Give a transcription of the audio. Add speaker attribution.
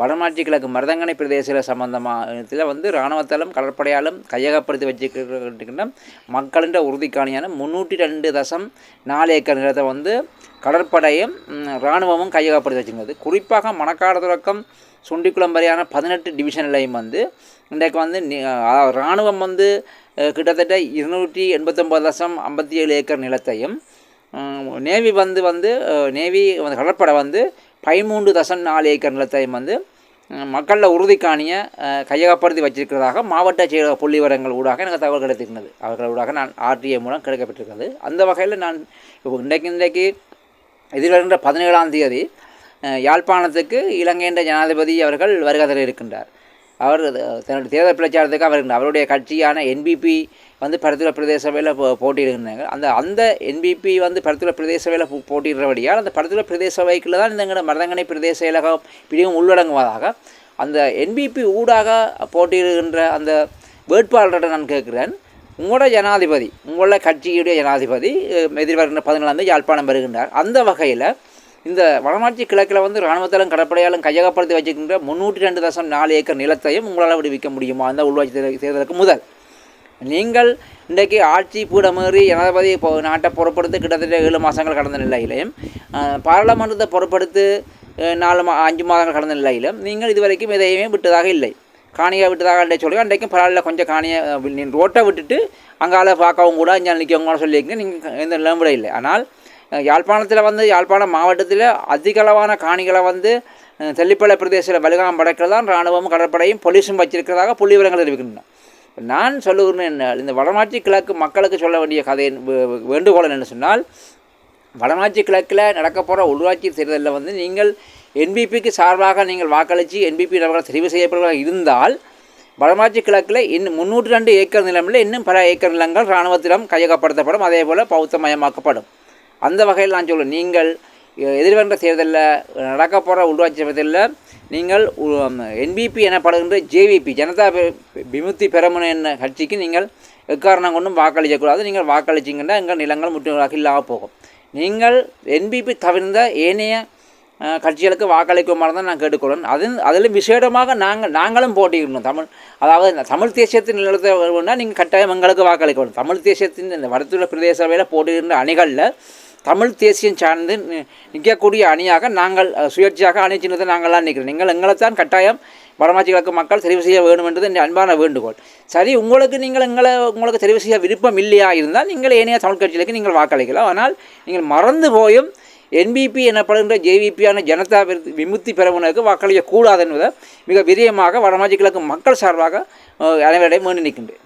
Speaker 1: வடமாட்சி கிழக்கு மருதங்கனை பிரதேச சம்பந்தமாக வந்து இராணுவத்தாலும் கடற்படையாலும் கையகப்படுத்தி வச்சுக்கின்ற மக்களின் உறுதிக்காணியான முன்னூற்றி ரெண்டு தசம் நாலு ஏக்கர் நிலத்தை வந்து கடற்படையும் இராணுவமும் கையகப்படுத்தி வச்சுருந்தது குறிப்பாக மணக்காடு தொடக்கம் சுண்டிக்குளம் வரையான பதினெட்டு டிவிஷன்லையும் வந்து இன்றைக்கு வந்து இராணுவம் வந்து கிட்டத்தட்ட இருநூற்றி எண்பத்தொம்பது தசம் ஐம்பத்தி ஏழு ஏக்கர் நிலத்தையும் நேவி வந்து வந்து நேவி கடற்படை வந்து பதிமூன்று தசம் நாலு ஏக்கர் நிலத்தையும் வந்து மக்களில் உறுதிக்காணிய கையகப்படுத்தி வச்சிருக்கிறதாக மாவட்ட செயலக புள்ளிவரங்கள் ஊடாக எனக்கு தகவல் கிடைத்திருந்தது அவர்கள் ஊடாக நான் ஆர்டிஏ மூலம் கிடைக்கப்பட்டிருக்கிறது. அந்த வகையில் நான் இப்போ இன்றைக்கு இன்றைக்கு எதிர்வருகின்ற பதினேழாம் தேதி யாழ்ப்பாணத்துக்கு இலங்கையின் ஜனாதிபதி அவர்கள் வருகை இருக்கின்றார். அவர் தன்னுடைய தேர்தல் பிரச்சாரத்துக்கு அவர் அவருடைய கட்சியான என்பிபி வந்து பருத்துறை பிரதேச சபையில் போ போட்டியிடுகிறாங்க அந்த அந்த என்பிபி வந்து பருத்துறை பிரதேச சபையில் போட்டியிடுறபடியால் அந்த பருத்துறை பிரதேச சபைக்குள்ள தான் இந்த மருதங்கனை பிரதேச இலகம் பிரிவும் உள்ளடங்குவதாக அந்த என்பிபி ஊடாக போட்டியிடுகின்ற அந்த வேட்பாளர்கிட்ட நான் கேட்குறேன். உங்களோட ஜனாதிபதி உங்களோட கட்சியுடைய ஜனாதிபதி எதிர்வருகின்ற பதினாலாம் யாழ்ப்பாணம் வருகின்றார். அந்த வகையில் இந்த வடமாட்சி கிழக்கில் வந்து இராணுவத்தாலும் கடற்படையாலும் கையகப்படுத்தி வச்சுக்கின்ற முந்நூற்றி ரெண்டு தசம் நாலு ஏக்கர் நிலத்தையும் உங்களால் விடுவிக்க முடியுமா? அந்த உள்ளாட்சி தேர்தலுக்கு முதல். நீங்கள் இன்றைக்கு ஆட்சி பீடமேறி ஜனாதிபதி இப்போ நாட்டை பொறுப்படுத்தி கிட்டத்தட்ட ஏழு மாதங்கள் கடந்த நிலையிலையும் பாராளுமன்றத்தை பொறுப்படுத்து நாலு மா அஞ்சு மாதங்கள் கடந்த நிலையிலும் நீங்கள் இதுவரைக்கும் எதையுமே விட்டதாக இல்லை. காணியை விட்டதாக இல்லை சொல்லி அன்றைக்கும் பரவாயில்ல கொஞ்சம் காணியை நீ ரோட்டை விட்டுட்டு அங்கால பார்க்கவும் கூட அஞ்சால் நிற்கவங்க கூட சொல்லியிருக்கீங்க நீங்கள் எந்த நிலம் இல்லை ஆனால் யாழ்ப்பாணத்தில் வந்து யாழ்ப்பாணம் மாவட்டத்தில் அதிகளவான காணிகளை வந்து தெல்லிப்பளை பிரதேசத்தில் வலுகாம் படைக்கிறதான் இராணுவமும் கடற்படையும் போலீஸும் வச்சிருக்கிறதாக புள்ளி விவரங்கள் தெரிவிக்கின்றன. நான் சொல்லுகிறேன் என்ன இந்த வடமாட்சி கிழக்கு மக்களுக்கு சொல்ல வேண்டிய கதை வேண்டுகோள் என்ன சொன்னால் வடமாட்சி கிழக்கில் நடக்க போகிற உள்ளாட்சி தேர்தலில் வந்து நீங்கள் என்பிபிக்கு சார்பாக நீங்கள் வாக்களித்து என்பிபி நபர்கள் தெரிவு செய்யப்படுவதாக இருந்தால் வடமாட்சி கிழக்கில் இன்னும் முந்நூற்றி ரெண்டு ஏக்கர் நிலமில் இன்னும் பல ஏக்கர் நிலங்கள் இராணுவத்திடம் கையகப்படுத்தப்படும். அதே போல் பௌத்தமயமாக்கப்படும். அந்த வகையில் நான் சொல்லுவேன் நீங்கள் எதிர்வருகின்ற தேர்தலில் நடக்க போகிற உள்ளாட்சி தேர்தலில் நீங்கள் என்பிபி எனப்படுகின்ற ஜேவிபி ஜனதா விமுத்தி பெரமுன என்ன கட்சிக்கு நீங்கள் எக்காரணம் கொண்டும் வாக்களிக்கக்கூடாது நீங்கள் வாக்களிச்சிங்கன்னா எங்கள் நிலங்கள் முற்றுகளாக இல்லாமல் போகும். நீங்கள் என்பிபி தவிர்ந்த ஏனைய கட்சிகளுக்கு வாக்களிக்குமாறு தான் நான் கேட்டுக்கொள்வேன் அது அதிலும் விசேடமாக நாங்கள் நாங்களும் போட்டியிடணும். தமிழ் அதாவது தமிழ் தேசியத்தின் நிலத்தை வேணும்னா நீங்கள் கட்டாயம் எங்களுக்கு வாக்களிக்கணும் தமிழ் தேசியத்தின் இந்த வடத்துள்ள பிரதேச சபையில் போட்டியிடுகின்ற அணிகளில் தமிழ் தேசியம் சார்ந்து நிற்கக்கூடிய அணியாக நாங்கள் சுயேட்சையாக அணி சின்னத்தை நாங்கள்லாம் நிற்கிறோம். நீங்கள் எங்களைத்தான் கட்டாயம் வடமாட்சி கிழக்கு மக்கள் தெரிவு செய்ய வேண்டும் என்றது என் அன்பான வேண்டுகோள். சரி உங்களுக்கு நீங்கள் எங்களை உங்களுக்கு தெரிவு செய்ய விருப்பம் இல்லையா இருந்தால் நீங்கள் ஏனைய தமிழ் கட்சிகளுக்கு நீங்கள் வாக்களிக்கலாம். ஆனால் நீங்கள் மறந்து போயும் என்பிபி எனப்படுகின்ற ஜேவிபியான ஜனதா விமுத்தி பெறவனுக்கு வாக்களிக்கக்கூடாது என்பதை மிக விரியமாக வடமாஜி கிழக்கு மக்கள் சார்பாக அனைவரிடையும் வேண்டி நிற்கின்றேன்.